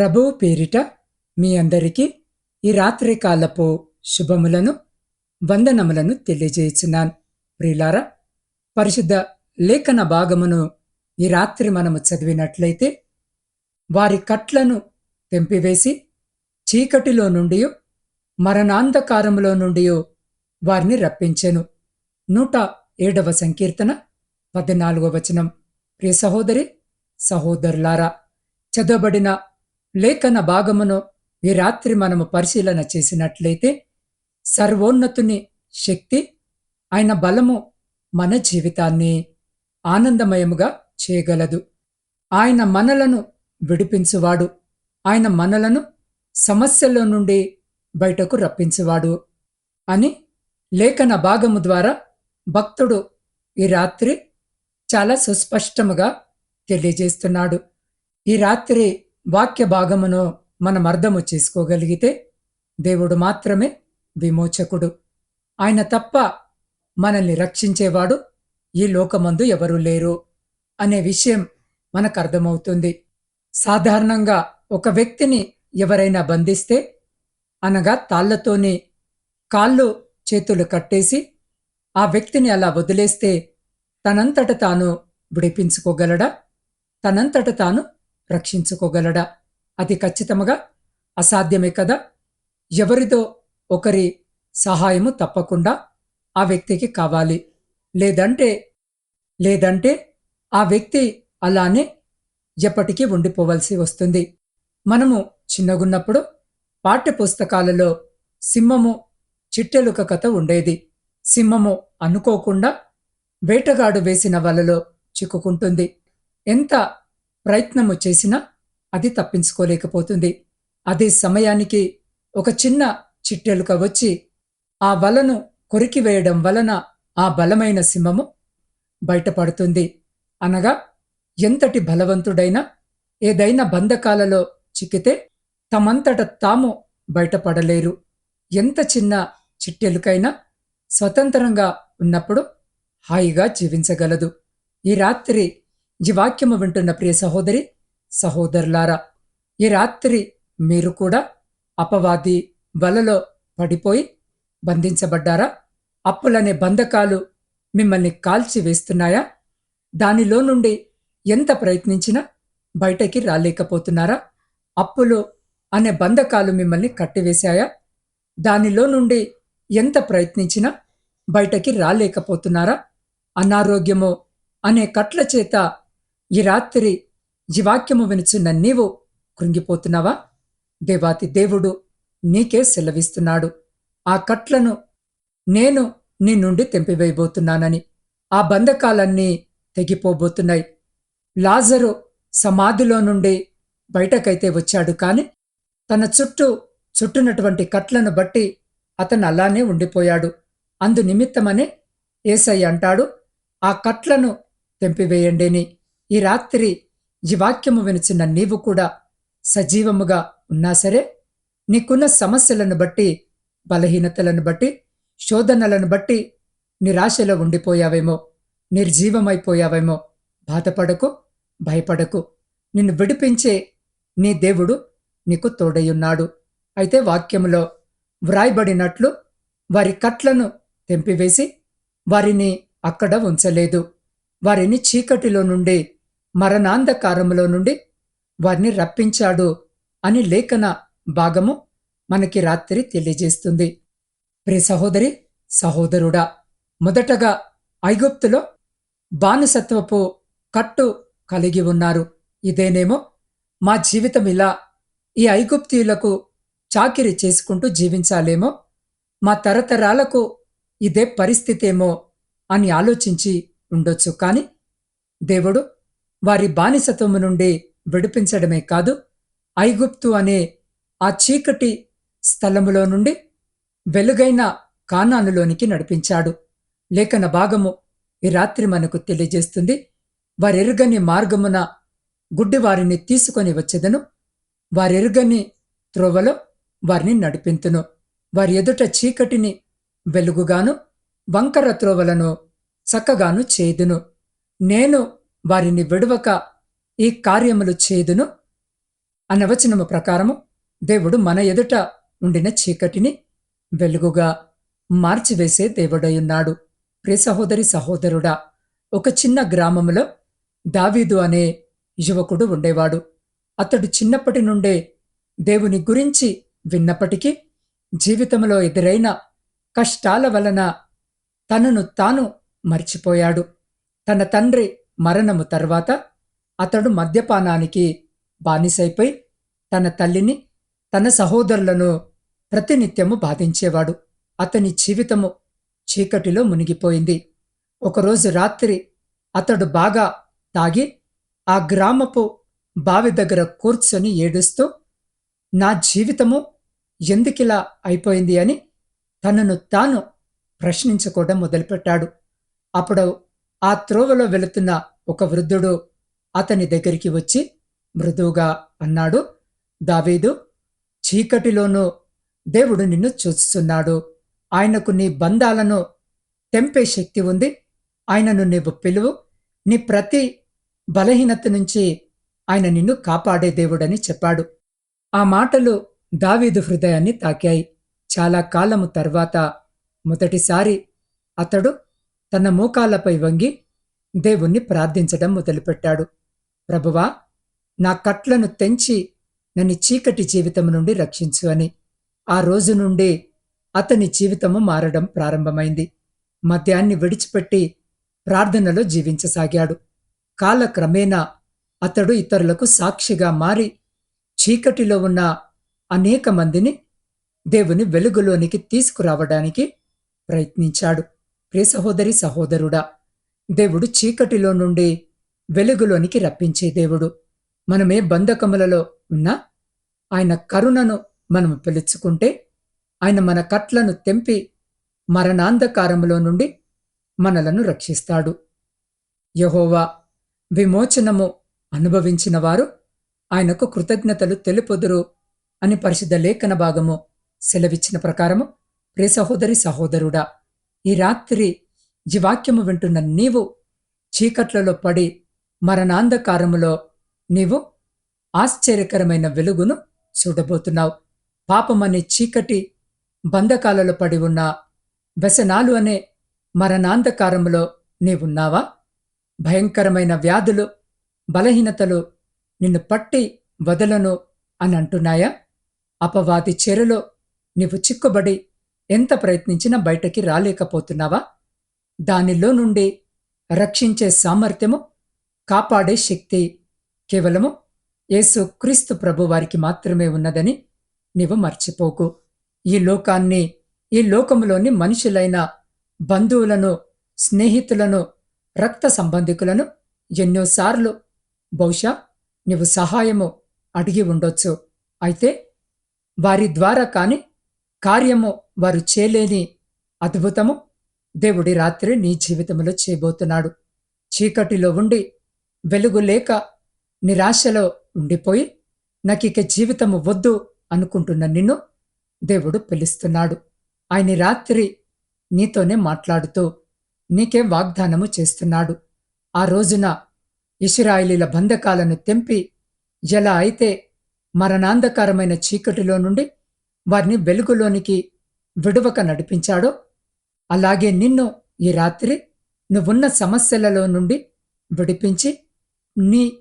ప్రభువు పేరిట మీ అందరికీ ఈ రాత్రి కాలపు శుభములను వందనములను తెలియజేయుచున్నాను. ప్రియులారా పరిశుద్ధ లేఖన భాగమును ఈ రాత్రి మనము చదివినట్లయితే వారి కట్లను తెంపివేసి చీకటిలో నుండి మరణాంధకారములో నుండి వారిని రప్పించెను. నూట ఏడవ సంకీర్తన పద్నాలుగవ వచనం. ప్రియ సహోదరి సహోదరులారా చదవబడిన లేఖన భాగమును ఈ రాత్రి మనము పరిశీలన చేసినట్లయితే సర్వోన్నతుని శక్తి ఆయన బలము మన జీవితాన్ని ఆనందమయముగా చేయగలదు. ఆయన మనలను విడిపించువాడు. ఆయన మనలను సమస్యల్లో నుండి బయటకు రప్పించువాడు అని లేఖన భాగము ద్వారా భక్తుడు ఈ రాత్రి చాలా సుస్పష్టముగా తెలియజేస్తున్నాడు. ఈ రాత్రి వాక్య భాగమును మనం అర్థము చేసుకోగలిగితే దేవుడు మాత్రమే విమోచకుడు. ఆయన తప్ప మనల్ని రక్షించేవాడు ఈ లోకమందు ఎవరూ లేరు అనే విషయం మనకు అర్థమవుతుంది. సాధారణంగా ఒక వ్యక్తిని ఎవరైనా బంధిస్తే అనగా తాళ్ళతోని కాళ్ళు చేతులు కట్టేసి ఆ వ్యక్తిని అలా వదిలేస్తే తనంతట తాను విడిపించుకోగలడా? తనంతట తాను రక్షించుకోగలడా? అది ఖచ్చితంగా అసాధ్యమే కదా? ఎవరిదో ఒకరి సహాయము తప్పకుండా ఆ వ్యక్తికి కావాలి. లేదంటే లేదంటే ఆ వ్యక్తి అలానే ఎప్పటికీ ఉండిపోవలసి వస్తుంది. మనము చిన్నగున్నప్పుడు పాఠ్య పుస్తకాలలో సింహము చిట్టెలుక కథ ఉండేది. సింహము అనుకోకుండా వేటగాడు వేసిన వలలో చిక్కుకుంటుంది. ఎంత ప్రయత్నము చేసినా అది తప్పించుకోలేకపోతుంది. అదే సమయానికి ఒక చిన్న చిట్టెలుక వచ్చి ఆ వలను కొరికివేయడం వలన ఆ బలమైన సింహము బయటపడుతుంది. అనగా ఎంతటి బలవంతుడైనా ఏదైనా బంధకాలలో చిక్కితే తమంతట తాము బయటపడలేరు. ఎంత చిన్న చిట్టెలుకైనా స్వతంత్రంగా ఉన్నప్పుడు హాయిగా జీవించగలదు. ఈ రాత్రి వాక్యము వింటున్న ప్రియ సహోదరి సహోదరులారా ఈ రాత్రి మీరు కూడా అపవాది వలలో పడిపోయి బంధించబడ్డారా? అప్పులనే బంధకాలు మిమ్మల్ని కాల్చి వేస్తున్నాయా దానిలో నుండి ఎంత ప్రయత్నించినా బయటకి రాలేకపోతున్నారా? అప్పులు అనే బంధకాలు మిమ్మల్ని కట్టివేశాయా? దానిలో నుండి ఎంత ప్రయత్నించినా బయటకి రాలేకపోతున్నారా? అనారోగ్యము అనే కట్ల చేత ఈ రాత్రి ఈ వాక్యము వినుచున్న నీవు కృంగిపోతున్నావా? దేవాతి దేవుడు నీకే సెలవిస్తున్నాడు. ఆ కట్లను నేను నీ నుండి తెంపివేయబోతున్నానని. ఆ బంధకాలన్నీ తెగిపోబోతున్నాయి. లాజరు సమాధిలో నుండి బయటకైతే వచ్చాడు కాని తన చుట్టూ చుట్టునటువంటి కట్లను బట్టి అతను అలానే ఉండిపోయాడు. అందు నిమిత్తమనే ఏసై అంటాడు ఆ కట్లను తెంపివేయండిని ఈ రాత్రి ఈ వాక్యము వినుచున్న నీవు కూడా సజీవముగా ఉన్నా సరే నీకున్న సమస్యలను బట్టి బలహీనతలను బట్టి శోధనలను బట్టి నిరాశలో ఉండిపోయావేమో నిర్జీవమైపోయావేమో బాధపడకు భయపడకు. నిన్ను విడిపించే నీ దేవుడు నీకు తోడయున్నాడు అయితే వాక్యములో వ్రాయబడినట్లు వారి కట్లను తెంపివేసి వారిని అక్కడ ఉంచలేదు. వారిని చీకటిలో నుండి మరణాంధకారములో నుండి వారిని రప్పించాడు అని లేఖన భాగము మనకి రాత్రి తెలియజేస్తుంది. ప్రియ సహోదరి సహోదరుడా మొదటగా ఐగుప్తులో బానిసత్వపు కట్టు కలిగి ఉన్నారు. ఇదేనేమో మా జీవితం ఇలా ఈ ఐగుప్తీయులకు చాకిరి చేసుకుంటూ జీవించాలేమో మా తరతరాలకు ఇదే పరిస్థితేమో అని ఆలోచించి ఉండొచ్చు. కానీ దేవుడు వారి బానిసత్వము నుండి విడిపించడమే కాదు ఐగుప్తు అనే ఆ చీకటి స్థలములో నుండి వెలుగైన కానానులోనికి నడిపించాడు. లేఖన భాగము ఈ రాత్రి మనకు తెలియజేస్తుంది వారెరుగని మార్గమున గుడ్డివారిని తీసుకొని వచ్చేదను. వారెరుగని త్రోవలో వారిని నడిపింతును. వారి ఎదుట చీకటిని వెలుగుగాను వంకర త్రోవలను చక్కగాను చేదును నేను వారిని విడవక ఈ కార్యములు చేదును అనవచనము ప్రకారము దేవుడు మన ఎదుట ఉండిన చీకటిని వెలుగుగా మార్చివేసే దేవుడయున్నాడు ప్రియ సహోదరి సహోదరుడా ఒక చిన్న గ్రామంలో దావీదు అనే యువకుడు ఉండేవాడు. అతడు చిన్నప్పటి నుండే దేవుని గురించి విన్నప్పటికీ జీవితంలో ఎదురైన కష్టాల వలన తనను తాను మర్చిపోయాడు. తన తండ్రి మరణము తర్వాత అతడు మద్యపానానికి బానిసైపోయి తన తల్లిని తన సహోదరులను ప్రతినిత్యము బాధించేవాడు. అతని జీవితము చీకటిలో మునిగిపోయింది. ఒకరోజు రాత్రి అతడు బాగా తాగి ఆ గ్రామపు బావి దగ్గర కూర్చొని ఏడుస్తూ నా జీవితము ఎందుకిలా అయిపోయింది అని తనను తాను ప్రశ్నించుకోవడం మొదలుపెట్టాడు. అప్పుడు ఆ త్రోవలో వెళుతున్న ఒక వృద్ధుడు అతని దగ్గరికి వచ్చి మృదువుగా అన్నాడు దావీదు చీకటిలోనూ దేవుడు నిన్ను చూస్తున్నాడు. ఆయనకు నీ బంధాలను తెంపే శక్తి ఉంది. ఆయనను నీవు పిలువు. నీ ప్రతి బలహీనత నుంచి ఆయన నిన్ను కాపాడే దేవుడని చెప్పాడు. ఆ మాటలు దావీదు హృదయాన్ని తాకాయి. చాలా కాలము తర్వాత మొదటిసారి అతడు తన మూకాలపై వంగి దేవుణ్ణి ప్రార్థించడం మొదలుపెట్టాడు. ప్రభువా నా కట్లను తెంచి నన్ను చీకటి జీవితం నుండి రక్షించు అని. ఆ రోజు నుండి అతని జీవితము మారడం ప్రారంభమైంది. మద్యాన్ని విడిచిపెట్టి ప్రార్థనలో జీవించసాగాడు. కాలక్రమేణా అతడు ఇతరులకు సాక్షిగా మారి చీకటిలో ఉన్న అనేక మందిని దేవుని వెలుగులోనికి తీసుకురావడానికి ప్రయత్నించాడు. ప్రియ సహోదరి సహోదరుడా దేవుడు చీకటిలో నుండి వెలుగులోనికి రప్పించే దేవుడు. మనమే బంధకములలో ఉన్నా ఆయన కరుణను మనము పిలుచుకుంటే ఆయన మన కట్లను తెంపి మరణాంధకారములో నుండి మనలను రక్షిస్తాడు. యహోవా విమోచనము అనుభవించిన వారు ఆయనకు కృతజ్ఞతలు తెలుపుదురు అని పరిశుద్ధ లేఖన భాగము సెలవిచ్చిన ప్రకారము ప్రియ సహోదరి సహోదరుడా ఈ రాత్రి ఈ వాక్యము వింటున్న నీవు చీకట్లలో పడి మరణాంధకారములో నీవు ఆశ్చర్యకరమైన వెలుగును చూడబోతున్నావు. పాపమనే చీకటి బంధకాలలో పడి ఉన్న వ్యసనాలు అనే మరణాంధకారములో నీవున్నావా? భయంకరమైన వ్యాధులు బలహీనతలు నిన్ను పట్టి వదలను అని అంటున్నాయా? అపవాది చెరలో నీవు చిక్కుబడి ఎంత ప్రయత్నించినా బయటకి రాలేకపోతున్నావా? దానిలో నుండి రక్షించే సామర్థ్యము కాపాడే శక్తి కేవలము యేసు క్రీస్తు ప్రభువారికి మాత్రమే ఉన్నదని నీవు మర్చిపోకు. ఈ లోకాన్ని ఈ లోకములోని మనుషులైన బంధువులను స్నేహితులను రక్త సంబంధికులను ఎన్నోసార్లు బహుశా నీవు సహాయము అడిగి ఉండొచ్చు. అయితే వారి ద్వారా కాని కార్యము వారు చేయలేని అద్భుతము దేవుడి రాత్రి నీ జీవితంలో చేయబోతున్నాడు. చీకటిలో ఉండి వెలుగు లేక నిరాశలో ఉండిపోయి నాకిక జీవితము వద్దు అనుకుంటున్న నిన్ను దేవుడు పిలుస్తున్నాడు. ఆయన రాత్రి నీతోనే మాట్లాడుతూ నీకే వాగ్దానము చేస్తున్నాడు. ఆ రోజున ఇస్రాయిలీల బంధకాలను తెంపి ఎలా అయితే మరణాంధకారమైన చీకటిలో నుండి వారిని వెలుగులోనికి విడువక నడిపించాడో అలాగే నిన్ను ఈ రాత్రి నువ్వున్న సమస్యలలో నుండి విడిపించి నీ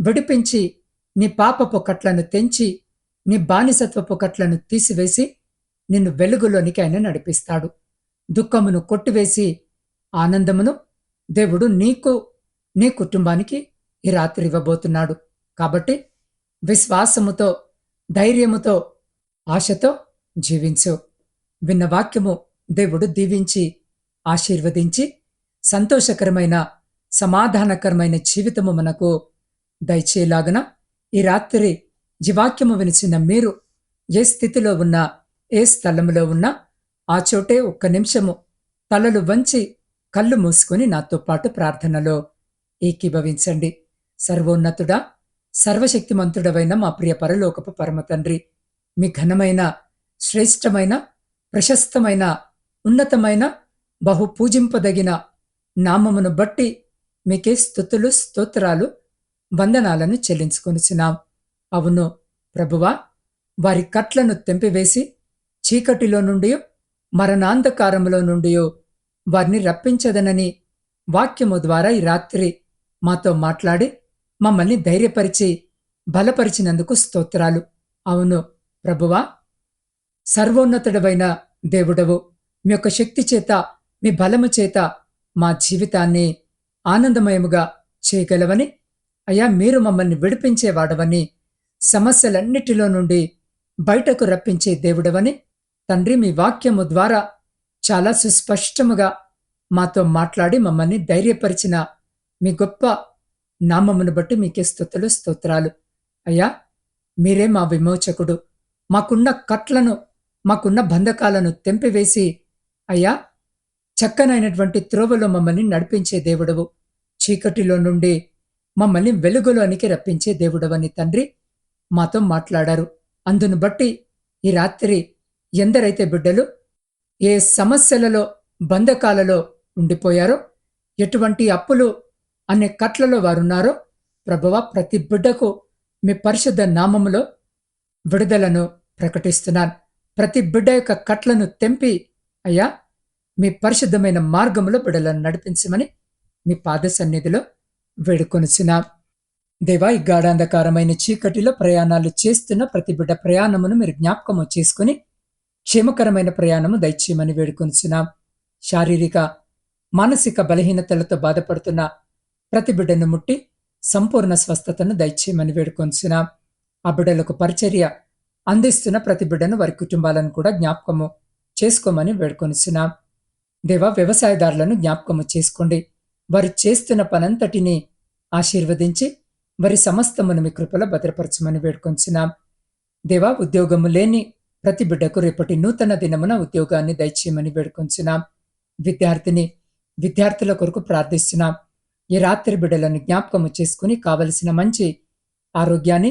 విడిపించి నీ పాపపు కట్లను తెంచి నీ బానిసత్వపు కట్లను తీసివేసి నిన్ను వెలుగులోనికి ఆయన నడిపిస్తాడు. దుఃఖమును కొట్టివేసి ఆనందమును దేవుడు నీకు నీ కుటుంబానికి ఈ రాత్రి ఇవ్వబోతున్నాడు. కాబట్టి విశ్వాసముతో ధైర్యముతో ఆశతో జీవించు. విన్న వాక్యము దేవుడు దీవించి ఆశీర్వదించి సంతోషకరమైన సమాధానకరమైన జీవితము మనకు దయచేలాగన ఈ రాత్రి జీవాక్యము వినిచిన మీరు ఏ స్థితిలో ఉన్నా ఏ స్థలంలో ఉన్నా ఆ చోటే ఒక్క నిమిషము తలలు వంచి కళ్ళు మూసుకొని నాతో పాటు ప్రార్థనలో ఏకీభవించండి. సర్వోన్నతుడా సర్వశక్తిమంతుడవైన మా ప్రియ పరలోకపు పరమ తండ్రి మీ ఘనమైన శ్రేష్టమైన ప్రశస్తమైన ఉన్నతమైన బహు పూజింపదగిన నామమును బట్టి మీకే స్థుతులు స్తోత్రాలు వందనాలను చెల్లించుకొనిచున్నాం. అవును ప్రభువా వారి కట్లను తెంపివేసి చీకటిలో నుండి మరణాంధకారములో నుండి వారిని రప్పించదనని వాక్యము ద్వారా ఈ రాత్రి మాతో మాట్లాడి మమ్మల్ని ధైర్యపరిచి బలపరిచినందుకు స్తోత్రాలు. అవును ప్రభువా సర్వోన్నతుడవైన దేవుడవు. మీ యొక్క శక్తి చేత మీ బలము చేత మా జీవితాన్ని ఆనందమయముగా చేయగలవని అయ్యా మీరు మమ్మల్ని విడిపించేవాడవని సమస్యలన్నిటిలో నుండి బయటకు రప్పించే దేవుడవని తండ్రి మీ వాక్యము ద్వారా చాలా సుస్పష్టముగా మాతో మాట్లాడి మమ్మల్ని ధైర్యపరిచిన మీ గొప్ప నామమును బట్టి మీకే స్థుతులు స్తోత్రాలు. అయ్యా మీరే మా విమోచకుడు. మాకున్న కట్లను మాకున్న బంధకాలను తెంపివేసి అయ్యా చక్కనైనటువంటి త్రోవలో మమ్మల్ని నడిపించే దేవుడవు. చీకటిలో నుండి మమ్మల్ని వెలుగులోనికి రప్పించే దేవుడవని తండ్రి మాతో మాట్లాడారు. అందును బట్టి ఈ రాత్రి ఎందరైతే బిడ్డలు ఏ సమస్యలలో బంధకాలలో ఉండిపోయారో ఎటువంటి అప్పులు అనే కట్లలో వారున్నారో ప్రభువ ప్రతి బిడ్డకు మీ పరిశుద్ధ నామములో విడుదలను ప్రకటిస్తున్నాను. ప్రతి బిడ్డ యొక్క కట్లను తెంపి అయ్యా మీ పరిశుద్ధమైన మార్గములో బిడ్డలను నడిపించమని మీ పాద సన్నిధిలో వేడుకొనిచున్నాం. దేవా ఈ గాఢాంధకారమైన చీకటిలో ప్రయాణాలు చేస్తున్న ప్రతి బిడ్డ ప్రయాణమును మీరు జ్ఞాపకము చేసుకుని క్షేమకరమైన ప్రయాణము దయచేయమని వేడుకొనిచున్నాం. శారీరక మానసిక బలహీనతలతో బాధపడుతున్న ప్రతి బిడ్డను ముట్టి సంపూర్ణ స్వస్థతను దయచేయమని వేడుకొనిచున్నాం. ఆ బిడ్డలకు పరిచర్య అందిస్తున్న ప్రతి బిడ్డను వారి కుటుంబాలను కూడా జ్ఞాపకము చేసుకోమని వేడుకొనిచున్నాం. దేవా వ్యవసాయదారులను జ్ఞాపకము చేసుకోండి. వారు చేస్తున్న పనంతటిని ఆశీర్వదించి వారి సమస్తమును మీ కృపలో భద్రపరచమని వేడుకొంచున్నాం దేవా ఉద్యోగము లేని ప్రతి బిడ్డకు రేపటి నూతన దినమున ఉద్యోగాన్ని దయచేయమని వేడుకొంచున్నాం విద్యార్థిని విద్యార్థుల కొరకు ప్రార్థిస్తున్నాం. ఈ రాత్రి బిడ్డలను జ్ఞాపకము చేసుకుని కావలసిన మంచి ఆరోగ్యాన్ని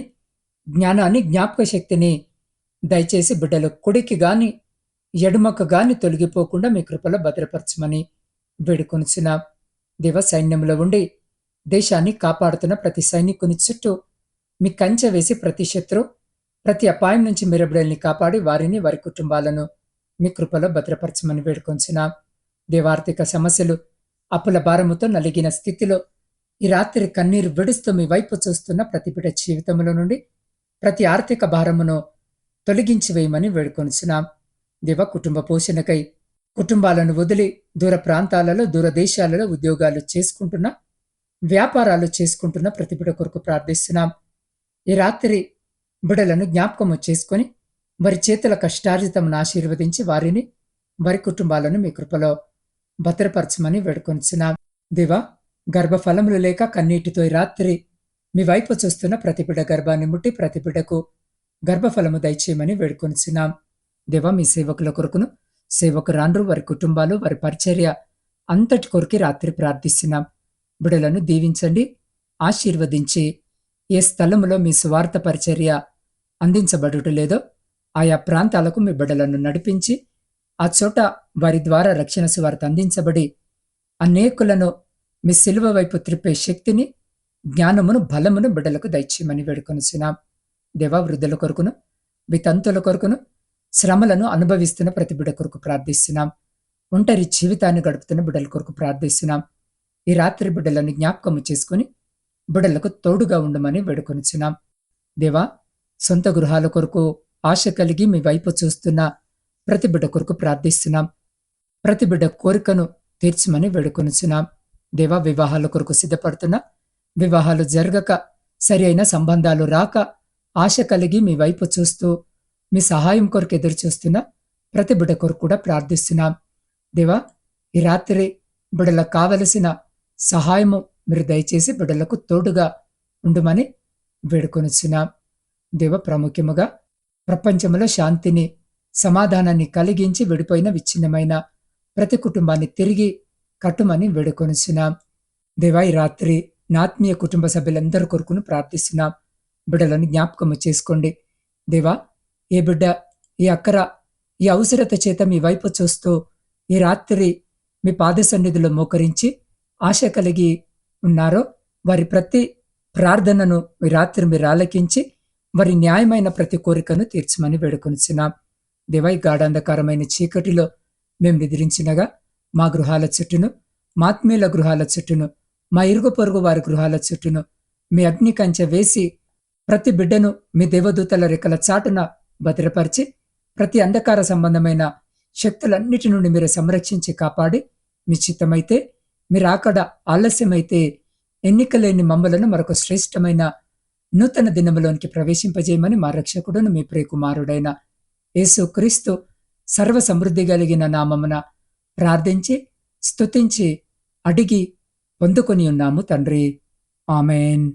జ్ఞానాన్ని జ్ఞాపక శక్తిని దయచేసి బిడ్డలు కుడికి గాని ఎడుమకు గాని తొలగిపోకుండా మీ కృపలో భద్రపరచమని వేడుకొనిచిన దేవ సైన్యంలో ఉండి దేశాన్ని కాపాడుతున్న ప్రతి సైనికుని చుట్టూ మీ కంచె వేసి ప్రతి శత్రు ప్రతి అపాయం నుంచి మిరబిడల్ని కాపాడి వారిని వారి కుటుంబాలను మీ కృపలో భద్రపరచమని వేడుకొంచున్నాం దేవార్థిక సమస్యలు అప్పుల భారముతో నలిగిన స్థితిలో ఈ రాత్రి కన్నీరు విడుస్తూ మీ వైపు చూస్తున్న ప్రతి బిడ్డ జీవితంలో నుండి ప్రతి ఆర్థిక భారమును తొలగించి వేయమని వేడుకొనిచున్నాం దివ కుటుంబ పోషణకై కుటుంబాలను వదిలి దూర ప్రాంతాలలో దూరదేశాలలో ఉద్యోగాలు చేసుకుంటున్న వ్యాపారాలు చేసుకుంటున్న ప్రతిబిడ కొరకు ప్రార్థిస్తున్నాం. ఈ రాత్రి బిడలను జ్ఞాపకము చేసుకొని వారి చేతుల కష్టార్జితమును ఆశీర్వదించి వారిని వారి కుటుంబాలను మీ కృపలో భద్రపరచమని వేడుకొనిచున్నాం. దివ గర్భఫలములు లేక కన్నీటితో రాత్రి మీ వైపు చూస్తున్న ప్రతిబిడ గర్భాన్ని ముట్టి ప్రతిబిడకు గర్భఫలము దయచేయమని వేడుకొనిచున్నాం. దేవా మీ సేవకుల కొరకును సేవకురాండ్రు వారి కుటుంబాలు వారి పరిచర్య అంతటి కొరికి రాత్రి ప్రార్థిస్తున్నాం. బిడలను దీవించండి ఆశీర్వదించి ఏ స్థలములో మీ స్వార్థ పరిచర్య అందించబడుట లేదో ఆయా ప్రాంతాలకు మీ బిడ్డలను నడిపించి ఆ చోట వారి ద్వారా రక్షణ సువార్త అందించబడి అనేకులను మీ సిలువ వైపు త్రిప్పే శక్తిని జ్ఞానమును బలమును బిడ్డలకు దయచేయమని వేడుకొనిచున్నాం. దేవా వృద్ధుల కొరకును వితంతుల కొరకును శ్రమలను అనుభవిస్తున్న ప్రతి బిడ్డ కొరకు ప్రార్థిస్తున్నాం. ఒంటరి జీవితాన్ని గడుపుతున్న బిడ్డల కొరకు ప్రార్థిస్తున్నాం. ఈ రాత్రి బిడ్డలను జ్ఞాపకము చేసుకుని బిడ్డలకు తోడుగా ఉండమని వేడుకొనిచున్నాం. దేవా సొంత గృహాల కొరకు ఆశ కలిగి మీ వైపు చూస్తున్న ప్రతి బిడ్డ కొరకు ప్రార్థిస్తున్నాం. ప్రతి బిడ్డ కోరికను తీర్చమని వేడుకొనిచున్నాం. దేవా వివాహాల కొరకు సిద్ధపడుతున్న వివాహాలు జరగక సరి అయిన సంబంధాలు రాక ఆశ కలిగి మీ వైపు చూస్తూ మీ సహాయం కొరకు ఎదురు చూస్తున్న ప్రతి బిడ కొరకు కూడా ప్రార్థిస్తున్నాం. దేవా ఈ రాత్రి బిడలకు కావలసిన సహాయము మీరు దయచేసి బిడలకు తోడుగా ఉండుమని వేడుకొనిచ్చున్నాం దేవ ప్రాముఖ్యముగా ప్రపంచంలో శాంతిని సమాధానాన్ని కలిగించి విడిపోయిన విచ్ఛిన్నమైన ప్రతి కుటుంబాన్ని తిరిగి కట్టుమని వేడుకొనిచున్నాం. దేవా ఈ రాత్రి నాత్మీయ కుటుంబ సభ్యులందరి కొరకును ప్రార్థిస్తున్నాం. బిడలను జ్ఞాపకము చేసుకోండి. దేవా ఏ బిడ్డ ఈ అక్కర ఈ అవసరత చేత మీ వైపు చూస్తూ ఈ రాత్రి మీ పాద సన్నిధిలో మోకరించి ఆశ కలిగి ఉన్నారో వారి ప్రతి ప్రార్థనను ఈ రాత్రి మీరు ఆలకించి వారి న్యాయమైన ప్రతి కోరికను తీర్చమని వేడుకొనిచున్నాం. దేవై గాఢాంధకారమైన చీకటిలో మేము నిద్రించినగా మా గృహాల చుట్టూను మాత్మీయుల గృహాల చుట్టూను మా ఇరుగు పొరుగు వారి గృహాల చుట్టూను మీ అగ్ని కంచె వేసి ప్రతి బిడ్డను మీ దేవదూతల రెక్కల చాటున భద్రపరిచి ప్రతి అంధకార సంబంధమైన శక్తులన్నిటి నుండి మీరు సంరక్షించి కాపాడి మీ చిత్తమైతే మీరు అక్కడ ఆలస్యమైతే ఎన్నికలేని మమ్మలను మరొక శ్రేష్టమైన నూతన దినములోనికి ప్రవేశింపజేయమని మా రక్షకుడును మీ ప్రియకుమారుడైన యేసు క్రీస్తు సర్వ సమృద్ధి కలిగిన నామమున ప్రార్థించి స్తుతించి అడిగి పొందుకొని ఉన్నాము తండ్రి. ఆమెన్.